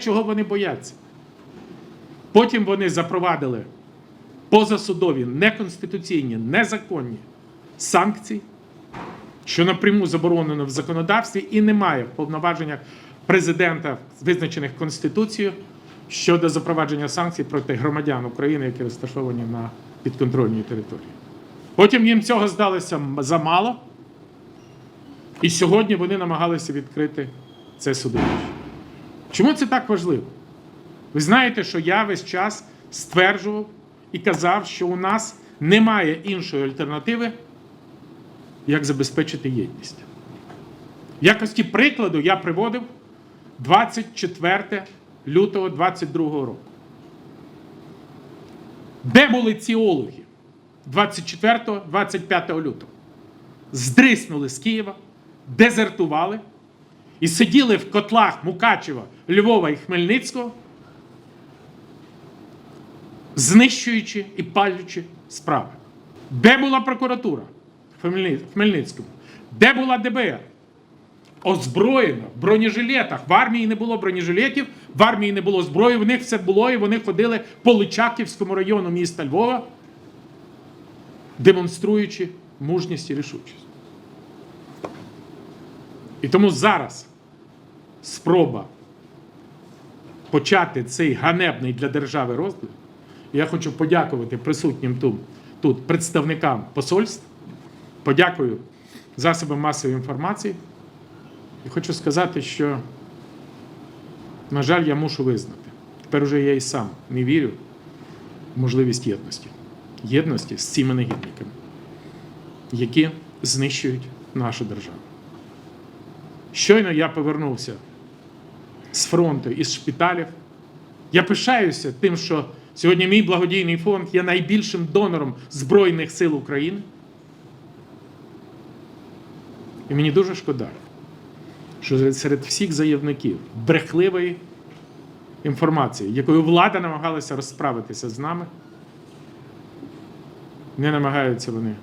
чого вони бояться. Потім вони запровадили позасудові, неконституційні, незаконні санкції, що напряму заборонено в законодавстві і немає в повноваженнях президента, визначених Конституцією, щодо запровадження санкцій проти громадян України, які розташовані на підконтрольній території. Потім їм цього здалося замало, і сьогодні вони намагалися відкрити це судилище. Чому це так важливо? Ви знаєте, що я весь час стверджував і казав, що у нас немає іншої альтернативи, як забезпечити єдність. В якості прикладу я приводив 24 лютого 22 року. Де були ці олуги 24-25 лютого? Здриснули з Києва, дезертували і сиділи в котлах Мукачева, Львова і Хмельницького, знищуючи і палючи справи. Де була прокуратура в Хмельницькому? Де була ДБР? Озброєна в бронежилетах. В армії не було бронежилетів, в армії не було зброї, в них все було, і вони ходили по Личаківському району міста Львова, демонструючи мужність і рішучість. І тому зараз спроба почати цей ганебний для держави розгляд. Я хочу подякувати присутнім тут, тут представникам посольств, подякую засобам масової інформації. І хочу сказати, що, на жаль, я мушу визнати. Тепер уже я і сам не вірю в можливість єдності. Єдності з цими негідниками, які знищують нашу державу. Щойно я повернувся з фронту із шпиталів. Я пишаюся тим, що сьогодні мій благодійний фонд є найбільшим донором Збройних сил України. І мені дуже шкода, що серед всіх заявників брехливої інформації, якою влада намагалася розправитися з нами, не намагаються вони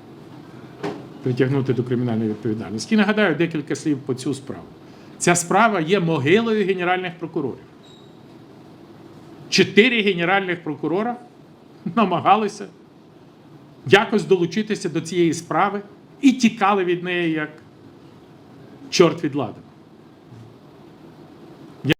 притягнути до кримінальної відповідальності. І нагадаю декілька слів по цю справу. Ця справа є могилою генеральних прокурорів. Чотири генеральних прокурора намагалися якось долучитися до цієї справи і тікали від неї як чорт від ладу.